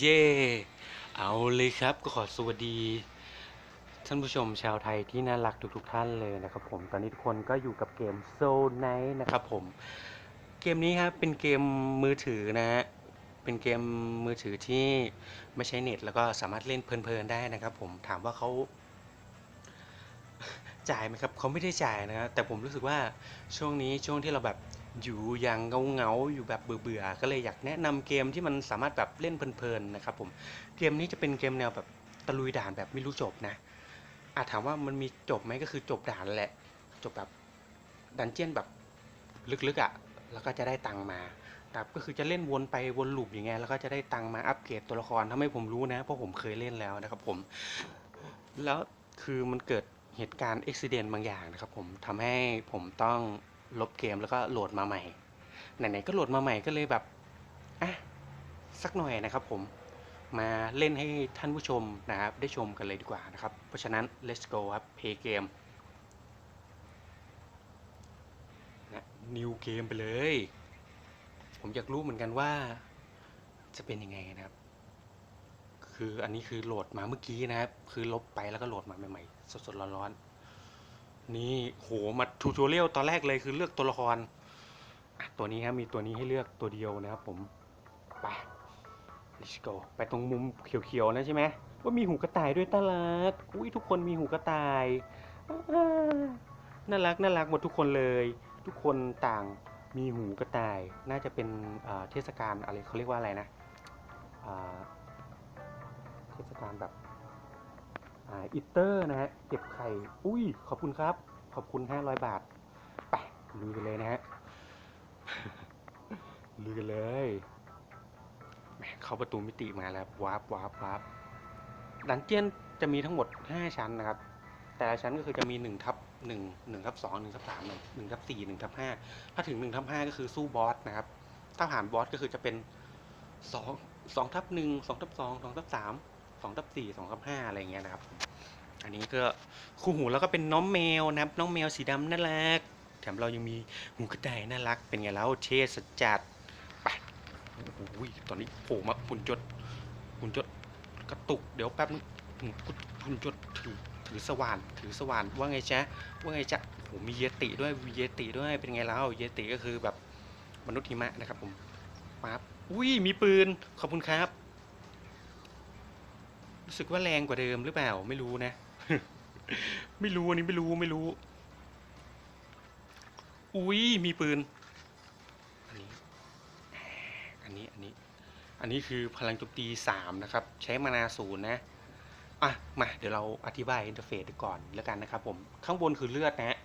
เย่เอาเลยครับก็ขอสวัสดี ท่านผู้ชมชาวไทยที่น่ารักทุกๆท่านเลยนะครับผมตอนนี้ทุกคนก็อยู่กับเกม Soul Night นะครับผม เกมนี้ครับเป็นเกมมือถือนะฮะเป็นเกมมือถือที่ไม่ใช้เน็ต แล้วก็สามารถเล่นเพลินๆได้นะครับผมถามว่าเขาจ่ายไหมครับเขาไม่ได้จ่ายนะฮะแต่ผมรู้สึกว่าช่วงนี้ช่วงที่เราแบบ อยู่อย่างเงาเงาๆอยู่แบบเบื่อๆก็เลยอยากแนะนำเกมที่มันสามารถแบบเล่นเพลินๆนะครับผมเกมนี้จะเป็นเกมแนวแบบตะลุยด่านแบบไม่รู้จบนะอาจถามว่ามันมีจบไหมก็คือจบด่านแหละ จบแบบดันเจียนแบบลึกๆอะ่ะแล้วก็จะได้ตังมาครับก็คือจะเล่นวนไปวนลูปอย่างเงี้ยแล้วก็จะได้ตังมาอัปเกรดตัวละครทำให้ผมรู้นะ เพราะผมเคยเล่นแล้วนะครับผม แล้วคือมันเกิดเหตุการณ์อุบิเหตุบางอย่างนะครับผมทำให้ผมต้อง ลบเกมแล้วก็โหลดมาใหม่ไหนๆก็โหลดมาใหม่ก็เลยแบบอะสักหน่อยนะครับผมมาเล่นให้ท่านผู้ชมนะครับ ได้ชมกันเลยดีกว่านะครับ เพราะฉะนั้น let's go ครับ play game นะ new game ไปเลย ผมอยากรู้เหมือนกันว่าจะเป็นยังไงนะครับ คืออันนี้คือโหลดมาเมื่อกี้นะครับ คือลบไปแล้วก็โหลดมาใหม่ๆ สดๆร้อนๆ นี่โหมาทูทอเรียลตอนแรกเลยคือเลือกตัวละคร ตัวนี้ครับมีตัวนี้ให้เลือกตัวเดียวนะครับผม ไป let's go ไปตรงมุมเขียวๆนะใช่ไหมว่ามีหูกระต่ายด้วยตาลักอุ้ยทุกคนมีหูกระต่ายน่ารักน่ารักหมดทุกคนเลย ทุกคนต่างมีหูกระต่าย น่าจะเป็นเทศกาลอะไรเขาเรียกว่าอะไรนะเทศกาลแบบ อิตเตอร์นะฮะเก็บไข่ อุ้ย ขอบคุณครับ ขอบคุณ500บาท ไปลุยกันเลยนะฮะลุยกันเลยแหมเข้าประตูมิติมาแล้ววาร์ปวาร์ปวาร์ปดันเจียนจะมีทั้งหมด 5 ชั้นนะครับ แต่ละชั้นก็คือจะมี1ทับ1 1ทับ2 1ทับ3 1ทับ4 1ทับ5ถ้าถึง1ทับ5ก็คือสู้บอสนะครับ ถ้าผ่านบอสก็คือจะเป็น2 2ทับ1 2ทับ2 2ทับ3 2ทับ4 2ทับ5อะไรอย่างเงี้ยนะครับ อันนี้ก็คู่หูแล้วก็เป็นน้องแมวนะครับ น้องแมวสีดำน่ารัก แถมเรายังมีหูกระต่ายน่ารัก เป็นไงแล้วเชสจัดไปโอ้โหตอนนี้โผล่มาหุ่นจดหุ่นจดกระตุก เดี๋ยวแป๊บนึงหุ่นจดถือถือสว่าน ถือสว่านว่าไงจ๊ะว่าไงจ๊ะโอ้โหมีเยติด้วยมีเยติด้วย เป็นไงแล้วเยติก็คือแบบมนุษย์หิมะนะครับผมปั๊บอุ้ยมีปืน ขอบคุณครับ รู้สึกว่าแรงกว่าเดิมหรือเปล่าไม่รู้นะ ไม่รู้อันนี้ไม่รู้ไม่รู้ อุ้ยมีปืน อันนี้ อันนี้อันนี้ อันนี้คือพลังโจมตีสามนะครับ ใช้มานาศูนย์นะอะมาเดี๋ยวเราอธิบายอินเทอร์เฟซก่อนแล้วกันนะครับ ผมข้างบนคือเลือดนะ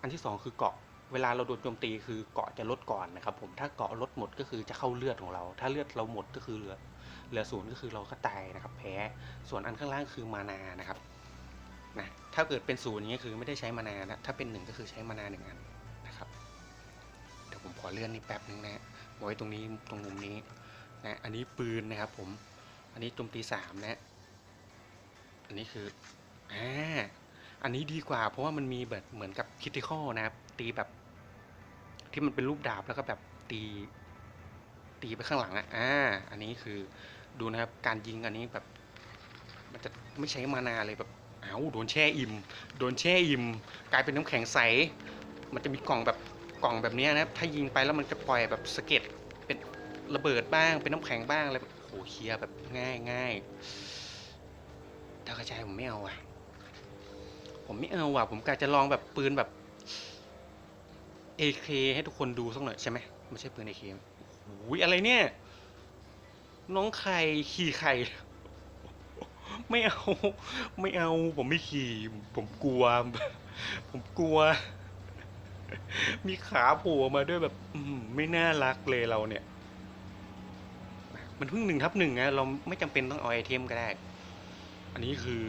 อันที่สองคือเกาะเวลาเราโดนโจมตีคือเกาะจะลดก่อนนะครับ ผมถ้าเกาะลดหมดก็คือจะเข้าเลือดของเรา ถ้าเลือดเราหมดก็คือเหลือ เหลือศูนย์ก็คือเราก็ตายนะครับ แพ้ ส่วนอันข้างล่างคือมานานะครับนะถ้าเกิดเป็นศูนย์อย่างเงี้ยคือไม่ได้ใช้มานานะถ้าเป็นหนึ่งก็คือใช้มานาหนึ่งอันนะครับ เดี๋ยวผมขอเลื่อนนี่แป๊บนึงนะไว้ตรงนี้ตรงมุมนี้นะอันนี้ปืนนะครับผมอันนี้โจมตีสามนะอันนี้คืออ่าอันนี้ดีกว่า เพราะว่ามันมีแบบเหมือนกับคิติคอนะครับตีแบบที่มันเป็นรูปดาบแล้วก็แบบตี ตีไปข้างหลังอะอ่าอันนี้คือดูนะครับการยิงอันนี้แบบมันจะไม่ใช้มานาเลยแบบอ้าวโดนแช่อิ่มโดนแช่อิ่มกลายเป็นน้ำแข็งใส มันจะมีกล่องแบบกล่องแบบนี้นะครับถ้ายิงไปแล้วมันจะปล่อยแบบสะเก็ดเป็นระเบิดบ้างเป็นน้ำแข็งบ้างอะไรแบบโหเคลียร์แบบง่ายง่ายดาวกระจายผมไม่เอาอะ ผมไม่เอาอะ ผมกะจะลองแบบปืนแบบ AK ให้ทุกคนดูสักหน่อยใช่ไหมไม่ใช่ปืน AK โอ้ยอะไรเนี่ย น้องไข่ขี่ไข่ ไม่เอา ไม่เอา ผมไม่ขี่ ผมกลัว ผมกลัว มีขาโผล่มาด้วยแบบไม่น่ารักเลยเราเนี่ย มันเพิ่งหนึ่งทับหนึ่งนะเราไม่จำเป็นต้องเอาไอเทมก็ได้ อันนี้คือ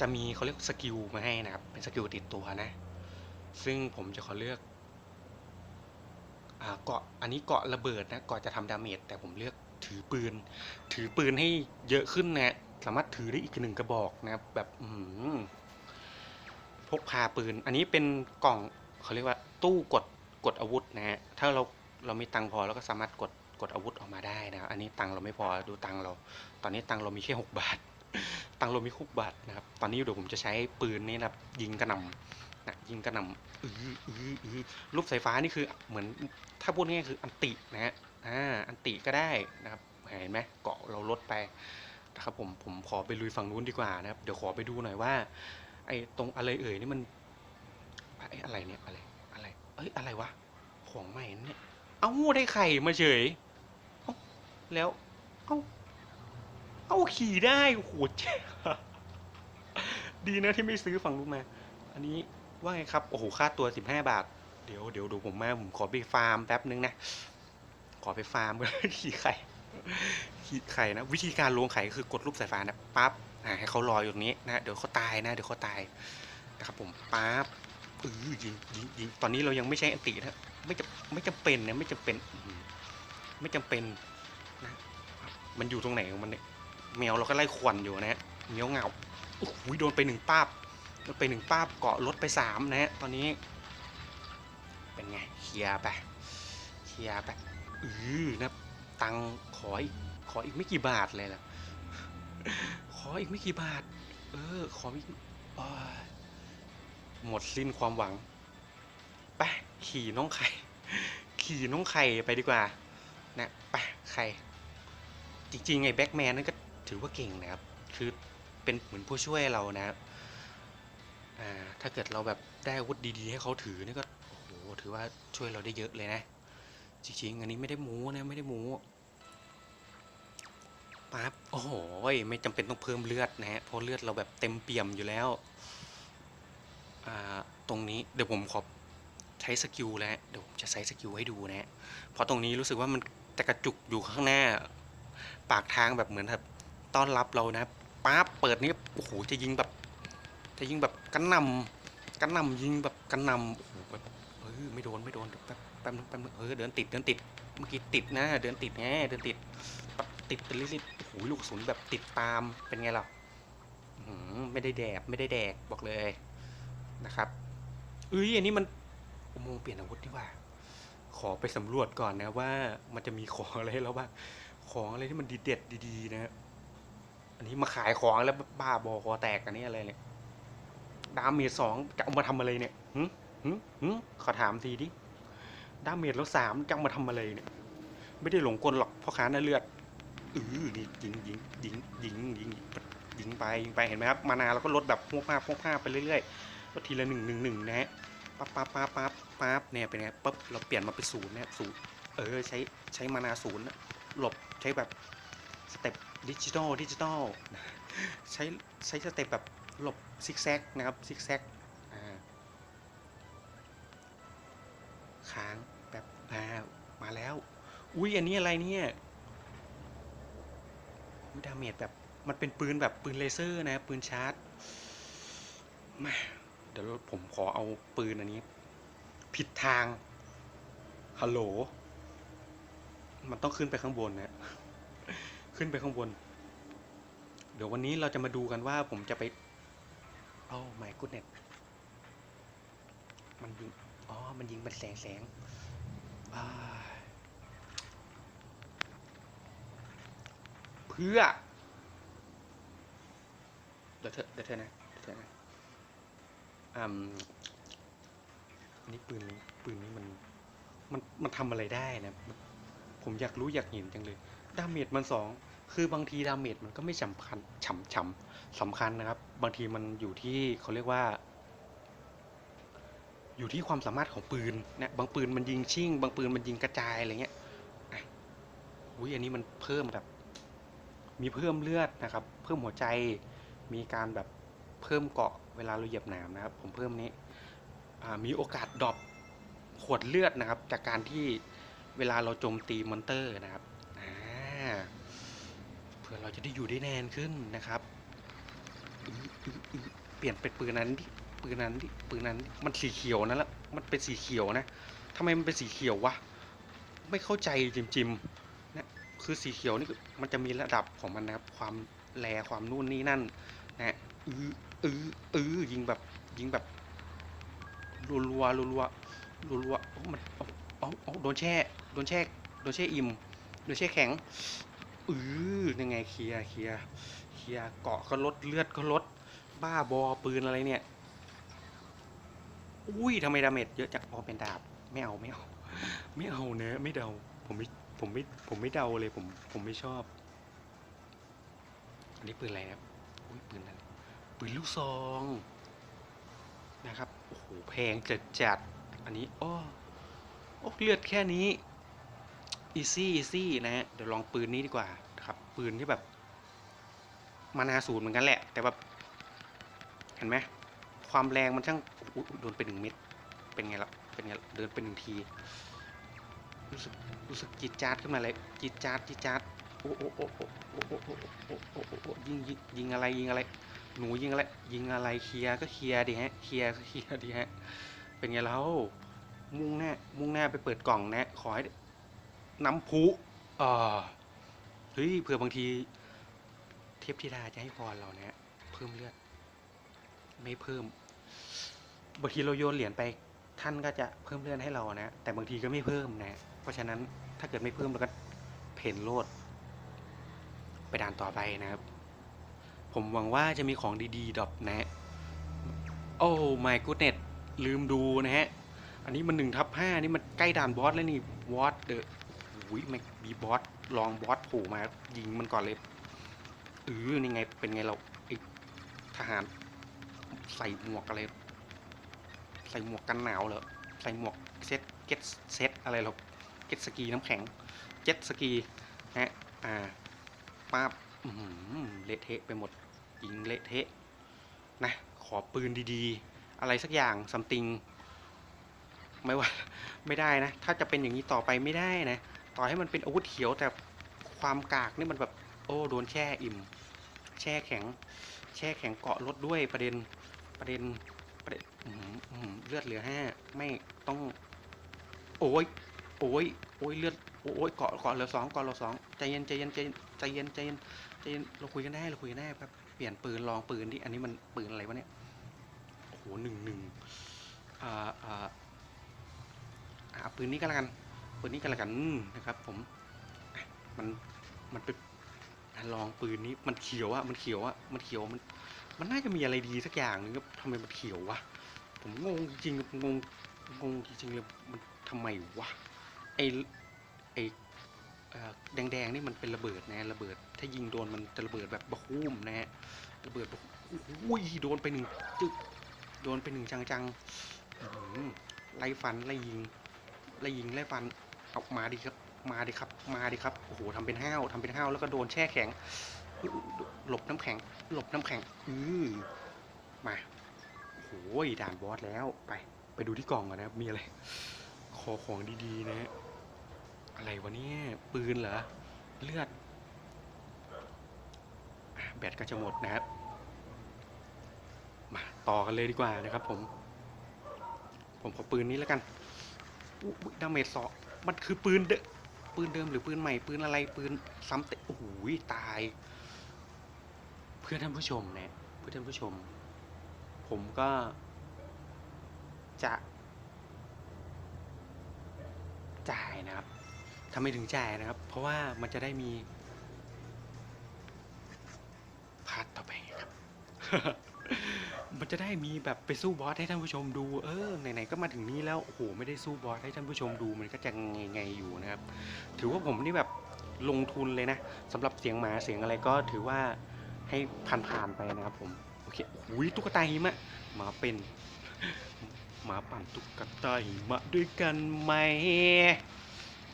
จะมีเขาเรียกสกิลมาให้นะครับ เป็นสกิลติดตัวนะ ซึ่งผมจะขอเลือก เกาะอันนี้เกาะระเบิดนะเกาะจะทำดาเมจแต่ผมเลือกถือปืน ถือปืนให้เยอะขึ้นนะสามารถถือได้อีกหนึ่งกระบอกนะครับแบบอืพกพาปืน อันนี้เป็นกล่องเขาเรียกว่าตู้กดกดอาวุธนะฮะถ้าเราเรามีตังพอเราก็สามารถกดกดอาวุธออกมาได้นะอันนี้ตังเราไม่พอดูตังเรา ตอนนี้ตังเรามีแค่หกบาท ตังเรามีหกบาทนะครับ ตอนนี้เดี๋ยวผมจะใช้ปืนนี่นะยิงกระหน่ำ นะยิงกระหน่ำอื้ออื้ออื้อลูกสายฟ้านี่คือเหมือนถ้าพูดง่ายๆคืออันตินะฮะอ่าอันติก็ได้นะครับเห็นไหมเกาะเราลดไปนะครับผมผมขอไปลุยฝั่งนู้นดีกว่านะครับ เดี๋ยวขอไปดูหน่อยว่า ไอ้ตรงอะไรเอ่ยนี่มันไอ้อะไรเนี่ยอะไรอะไรเอ้ยอะไรวะของใหม่นะเนี่ยเอ้าได้ไข่มาเฉยเอ้าแล้วเอ้าเอ้าขี่ได้โหเจ๋งอะดีนะที่ไม่ซื้อฝั่งนู้นมา อันนี้ ว่าไงครับ โอ้โห ค่าตัวสิบห้าบาท เดี๋ยวเดี๋ยวดูผมมา ผมขอไปฟาร์มแป๊บนึงนะ ขอไปฟาร์มขี่ไข่ ขี่ไข่นะ วิธีการล้วงไข่คือกดรูปสายฟ้านะ ปั๊บ อ่า ให้เขาลอยอยู่ตรงนี้นะ เดี๋ยวเขาตายนะ เดี๋ยวเขาตายนะครับผม ปั๊บเออยิงยิงยิงตอนนี้เรายังไม่ใช้อันตินะ ไม่จะไม่จำเป็นนะ ไม่จำเป็น ไม่จำเป็นนะ มันอยู่ตรงไหนของมันเนี่ยแมวเราก็ไล่ควันอยู่นะฮะเมียวเงาโอ้โหโดนไปหนึ่งป้าบ โดไปหนึ่งป้าบเกาะรถไปสามนะฮะตอนนี้ เป็นไงเคลียร์ไปเคลียร์ไปอือนะตังขออีกขออีกไม่กี่บาทเลยล่ะขออีกไม่กี่บาท เออ ขออีกอหมดสิ้นความหวังไปขี่น้องไข่ ขี่น้องไข่ไปดีกว่า นะไปไข่ จริงๆไอ้แบ็กแมนนั่นก็ถือว่าเก่งนะครับ คือเป็นเหมือนผู้ช่วยเรานะครับ ถ้าเกิดเราแบบได้อาวุธดีๆ ให้เขาถือนี่ก็โอ้โหถือว่าช่วยเราได้เยอะเลยนะ จริงๆ อันนี้ไม่ได้หมูนะไม่ได้หมูปั๊บโอ้โหไม่จำเป็นต้องเพิ่มเลือดนะฮะเพราะเลือดเราแบบเต็มเปี่ยมอยู่แล้วอ่าตรงนี้เดี๋ยวผมขอใช้สกิลแล้วเดี๋ยวผมจะใช้สกิลให้ดูนะฮะเพราะตรงนี้รู้สึกว่ามันจะกระจุกอยู่ข้างหน้า ปากทางแบบเหมือนแบบต้อนรับเรานะปั๊บเปิดนี่โอ้โหจะยิงแบบจะยิงแบบ กันนำกันนำยิงแบบกันนำโอ้โหแบบเออไม่โดนไม่โดนแป๊บแป๊บนึงแป๊บนึงเออเดินติดเดินติดเมื่อกี้ติดนะเดินติดไงเดินติดแบบติดเป็นลิดๆโอ้โหลูกกระสุนแบบติดตามเป็นไงล่ะไม่ได้แดกไม่ได้แดกบอกเลยนะครับเอ้ยอันนี้มันอุโมงค์เปลี่ยนอาวุธดีกว่า ขอไปสำรวจก่อนนะว่ามันจะมีของอะไรให้เราบ้างของอะไรที่มันดีเด็ดดีๆนะฮะอันนี้มาขายของแล้วบ้าบอคอแตกอันนี้อะไรเนี่ย ดาเมจสองจะเอามาทำอะไรเนี่ยหึหึหึขอถามทีดิดาเมจแล้วสามจะเอามาทำอะไรเนี่ย ไม่ได้หลงกลหรอกพ่อค้าหน้าเลือดอือนี่ยิงยิงยิงยิงยิงยิงไปยิงไปเห็นไหมครับ มานาเราก็ลดแบบพวกภาพพวกภาพไปเรื่อยๆลดทีละหนึ่งหนึ่งหนึ่งนะฮะปั๊บปั๊บปั๊บปั๊บปั๊บเนี่ยเป็นไงปั๊บเราเปลี่ยนมาเป็นศูนย์นะศูนย์เออใช้ใช้มานาศูนย์หลบใช้แบบสเต็ปดิจิตอลดิจิตอลใช้ใช้สเต็ปแบบหลบ ซิกแซกนะครับซิกแซกค้างแบบอ่ามาแล้ว อุ้ยอันนี้อะไรเนี่ยอุ๊ยดาเมจแบบมันเป็นปืนแบบปืนเลเซอร์นะปืนชาร์จมาเดี๋ยวผมขอเอาปืนอันนี้ ผิดทางฮัลโหลมันต้องขึ้นไปข้างบนนะขึ้นไปข้างบน เดี๋ยววันนี้เราจะมาดูกันว่าผมจะไป โอ้ my goodness มันยิง อ๋อ มันยิงเป็นแสงแสงเพื่อ เดี๋ยวเธอเดี๋ยวเธอนะเดี๋ยวเธอนะอืมอันนี้ปืนนี้ปืนนี้มัน มัน มันทำอะไรได้นะ ผมอยากรู้อยากเห็นจังเลย ดาเมจมันสอง คือบางทีดาเมจมันก็ไม่สำคัญฉ่ำฉ่ำสำคัญนะครับ บางทีมันอยู่ที่เขาเรียกว่า อยู่ที่ความสามารถของปืนนะบางปืนมันยิงชิ่ง บางปืนมันยิงกระจายอะไรเงี้ยอุ้ยอันนี้มันเพิ่มแบบ มีเพิ่มเลือดนะครับ เพิ่มหัวใจ มีการแบบเพิ่มเกาะเวลาเราเหยียบหนามนะครับ ผมเพิ่มนี้มีโอกาสดรอปขวดเลือดนะครับ จากการที่เวลาเราโจมตีมอนเตอร์นะครับอ่า อเราจะได้อยู่ได้แนนขึ้นนะครับ เปลี่ยนเป็นปืนนั้นดิปืนนั้นดิปืนนั้นมันสีเขียวนั่นแหละมันเป็นสีเขียวนะทำไมมันเป็นสีเขียววะไม่เข้าใจจิมจิมนะคือสีเขียวนี่มันจะมีระดับของมันนะครับ ความแรความนู่นนี่นั่นนะอืออืออือยิงแบบยิงแบบรัวรัวรัวรัวรัวรัวๆโอ้มันเอาเอาเอาโดนแช่โดนแช่โดนแช่อิ่มโดนแช่แข็ง อือยังไงเคลียร์เคลียร์เคลียร์เกาะก็ลดเลือดก็ลด บ้าบอปืนอะไรเนี่ย อุ้ยทำไมดาเมจเยอะจังอ๋อเป็นดาบ ไม่เอาไม่เอา ไม่เอาเนะ ไม่เดา ผมไม่ผมไม่ผมไม่เดาเลยผมผมไม่ชอบ อันนี้ปืนอะไรครับอุ้ยปืนอะไรปืนลูกซองนะครับ โอ้โห แพงจัดจัด อันนี้อ้อโอ้เลือดแค่นี้ อีซี่อีซี่นะฮะเดี๋ยวลองปืนนี้ดีกว่าครับปืนที่แบบมานาศูนย์เหมือนกันแหละ แต่แบบเห็นไหมความแรงมันช่างโดนไปหนึ่งเม็ดเป็นไงล่ะเป็นไงเดินเป็นหนึ่งที รู้สึกรู้สึกจิตจาดขึ้นมาเลยจิตจาดจิตจาดโอ้โอ้โอ้โอ้โอ้โอ้โอ้โอ้โอ้โอ้โอ้ยิงยิงยิงอะไรยิงอะไร หนูยิงอะไรยิงอะไรเคลียร์ก็เคลียร์ดิฮะเคลียร์ก็เคลียร์ดิฮะเป็นไงแล้วมุ่งหน้ามุ่งหน้าไปเปิดกล่องนะขอให้ น้ำพุอ่าเฮ้ยเผื่อบางที เทพธิดาจะให้พรเราเนี่ยเพิ่มเลือด ไม่เพิ่ม บางทีเราโยนเหรียญไป ท่านก็จะเพิ่มเลือดให้เรานะ แต่บางทีก็ไม่เพิ่มนะ เพราะฉะนั้นถ้าเกิดไม่เพิ่มเราก็เพ่นโลด ไปด่านต่อไปนะครับ ผมหวังว่าจะมีของดีๆดรอปนะฮะโอ้ my goodness ลืมดูนะฮะ อันนี้มันหนึ่งทับห้านี่มันใกล้ด่านบอสแล้วนี่วอตเดอะ อุ้ยไม่มีบอสลองบอสโผล่มา ยิงมันก่อนเลยเออนี่ไง เป็นไงเราไอทหาร ใส่หมวกอะไร ใส่หมวกกันหนาวเหรอใส่หมวกเซ็ตเก็ตเซ็ตอะไรหรอเก็ตสกีน้ำแข็ง เจ็ตสกีฮะอ่าป้าบเละเทะไปหมดยิงเละเทะนะ ขอปืนดีๆ อะไรสักอย่างซัมติง ไม่ว่า ไม่ได้นะ ถ้าจะเป็นอย่างนี้ต่อไปไม่ได้นะ ต่อให้มันเป็นอาวุธเขียวแต่ความกากนี่มันแบบโอ้โดนแช่อิ่ม แช่แข็ง แช่แข็งเกาะรถด้วยประเด็นประเด็นประเด็นเลือดเหลือห้าไม่ต้อง โอ้ยโอ้ยโอ้ยเลือดโอ้ยเกาะเกาะเหลือสองเกาะเหลือสองใจเย็นใจเย็นใจเย็นใจเย็นใจเย็นใจเย็นเราคุยกันได้เราคุยกันได้ครับเปลี่ยนปืนลองปืนดิอันนี้มันปืนอะไรวะเนี่ยโอ้โหหนึ่งหนึ่งอาอ่าอ่าปืนนี้ก็แล้วกัน ปืนนี้ก็แล้วกันนะครับผมมันมันเป็นลองปืนนี้มันเขียวอะมันเขียวอะมันเขียวมัน มันน่าจะมีอะไรดีสักอย่างนึงครับทำไมมันเขียววะผมงงจริงๆงงงงจริงๆเลยมันทำไมวะไอไอแดงๆนี่มันเป็นระเบิดนะระเบิด ถ้ายิงโดนมันจะระเบิดแบบบะคุ้มนะฮะระเบิดแบบอุ้ยโดนไปหนึ่งจึ๊กโดนไปหนึ่งจังๆไล่ฟันไล่ยิงไล่ยิงไล่ฟัน เอามาดิครับ มาดิครับ มาดิครับ โอ้โหทำเป็นห้าวทำเป็นห้าวแล้วก็โดนแช่แข็ง หลบน้ำแข็ง หลบน้ำแข็ง อือมาโอ้ยด่านบอสแล้ว ไป ไปดูที่กล่องก่อนนะครับ มีอะไร ขอของดีๆ นะ อะไรวะเนี่ย ปืนเหรอ เลือด แบตก็จะหมดนะครับ มาต่อกันเลยดีกว่านะครับผม ผมขอปืนนี้แล้วกันดาเมจสอง มันคือปืนเดปืนเดิมหรือปืนใหม่ปืนอะไรปืนซ้ำเตะโอ้โหตาย เพื่อนท่านผู้ชมเนี่ยเพื่อนท่านผู้ชม ผมก็ จะ จ่ายนะครับทำไมถึงจ่ายนะครับ เพราะว่ามันจะได้มีพาร์ทต่อไปครับ มันจะได้มีแบบไปสู้บอสให้ท่านผู้ชมดู เออไหนๆก็มาถึงนี้แล้วโอ้โหไม่ได้สู้บอสให้ท่านผู้ชมดูมันก็จะไงๆอยู่นะครับ ถือว่าผมนี่แบบลงทุนเลยนะสำหรับเสียงหมาเสียงอะไรก็ถือว่าให้ผ่านๆไปนะครับผมโอเคหุยตุ๊กตาหิมะมาเป็นมาปั่นตุ๊กตาหิมะด้วยกันไหม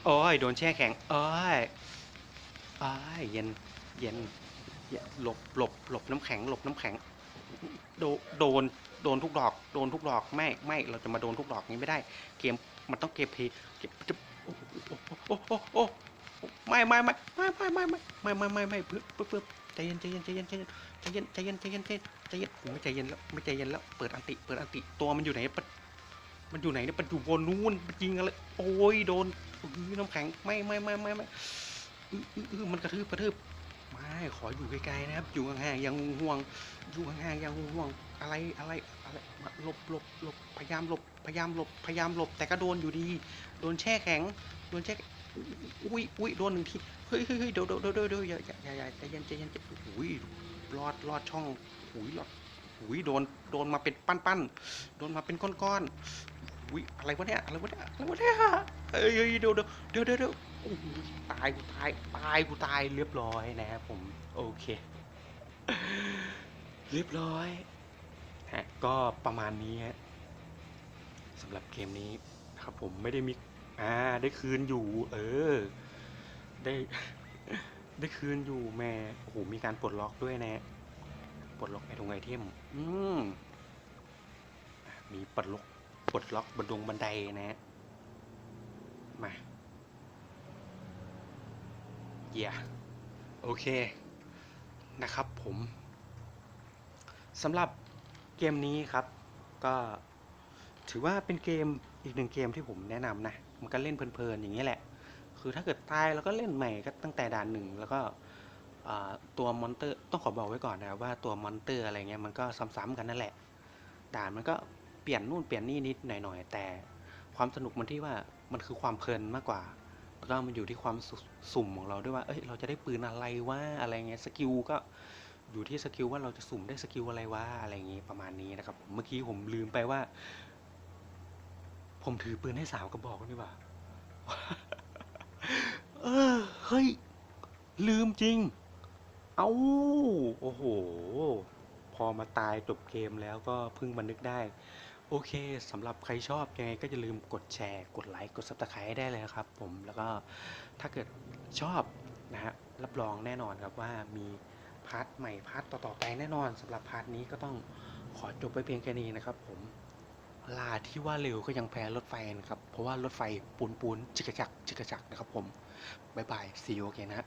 โอ้ยโดนแช่แข็งโอ้ยโอ้ยเย็นเย็นเย็นหลบหลบหลบน้ำแข็งหลบน้ำแข็ง โดโดนโดนทุกดอกโดนทุกดอกไม่ไม่เราจะมาโดนทุกดอกนี้ไม่ได้ เกมมันต้องเก็บเพย์เก็บจะโอ้โอ้โอ้ไม่ไม่ไม่ไม่ไม่ไม่ไม่ไม่ไม่ไม่เพื่อเพื่อใจเย็นใจเย็นใจเย็นใจเย็นใจเย็นใจเย็นใจเย็นใจเย็นใจเย็นโอ้ไม่ใจเย็นแล้วไม่ใจเย็นแล้วเปิดอันติเปิดอันติตัวมันอยู่ไหนมันอยู่ไหนเนี่ยมันอยู่บนนู้นมันยิงอะไรโอ้ยโดนน้ำแข็งไม่ไม่ไม่ไม่ไม่มันกระทืบกระทืบ ไม่ขออยู่ไกลๆนะครับ อยู่ห่างๆอยังห่วงอยู่ห่างๆอยังห่วงอะไรอะไรอะไรหลบหลบหลบพยายามหลบพยายามหลบพยายามหลบแต่ก็โดนอยู่ดี โดนแช่แข็งโดนแช่อุ้ยอุ้ยโดนหนึ่งทีเฮ้ยเฮ้ยเฮ้ยเดี๋ยวเดี๋ยวเดี๋ยวเดี๋ยวเดี๋ยวอย่าอย่าอย่าอย่าใจเย็นใจเย็นใจอุ้ยรอดรอดช่องอุ้ยรอดอุ้ยโดนโดนมาเป็นปั้นปั้นโดนมาเป็นก้อนก้อนอุ้ยอะไรวะเนี่ยอะไรวะเนี่ยอะไรวะเนี่ยเฮ้ยเดี๋ยวเดี๋ยวเดี๋ยวเดี๋ยว ตายกูตายตายกูตายเรียบร้อยนะครับผมโอเค เรียบร้อยฮะก็ประมาณนี้ฮะสำหรับเกมนี้ครับผมไม่ได้มีอ่าได้คืนอยู่ เออ ได้ได้คืนอยู่แม่โอ้โหมีการปลดล็อกด้วยนะปลดล็อกไอตรงไอเทมอืมมีปลดล็อกปลดล็อกบนดงบันไดนะมา เย่โอเคนะครับผมสำหรับเกมนี้ครับ ก็ถือว่าเป็นเกมอีกหนึ่งเกมที่ผมแนะนำนะ มันก็เล่นเพลินๆอย่างนี้แหละ คือถ้าเกิดตายแล้วก็เล่นใหม่ก็ตั้งแต่ด่านหนึ่งแล้วก็ตัวมอนเตอร์ต้องขอบอกไว้ก่อนนะว่าตัวมอนเตอร์อะไรเงี้ยมันก็ซ้ำๆกันนั่นแหละ ด่านมันก็เปลี่ยนนู่นเปลี่ยนนี่นิดหน่อยๆแต่ความสนุกมันที่ว่ามันคือความเพลินมากกว่า ก็มันอยู่ที่ความสุสุ่มของเราด้วยว่า เอ้ย เราจะได้ปืนอะไรวะอะไรเงี้ย สกิลก็อยู่ที่สกิลว่าเราจะสุ่มได้สกิลอะไรวะอะไรเงี้ยประมาณนี้นะครับ เมื่อกี้ผมลืมไปว่า ผมถือปืนให้สาวกระบอกนี่ว่าเออ เฮ้ย ลืมจริง เอาโอ้โห พอมาตายจบเกมแล้วก็เพิ่งมานึกได้ โอเคสำหรับใครชอบยังไงก็อย่าลืมกดแชร์ กดไลค์ กด subscribe ได้เลยนะครับผม แล้วก็ถ้าเกิดชอบนะฮะ รับรองแน่นอนครับว่ามีพาร์ทใหม่พาร์ทต่อๆไปแน่นอนสำหรับพาร์ทนี้ก็ต้องขอจบไปเพียงแค่นี้นะครับผม ลาที่ว่าเร็วก็ยังแพ้รถไฟนะครับ เพราะว่ารถไฟปูนปูนจิกกะจักจิกกะจักนะครับผม บ๊ายบาย see you again นะฮะ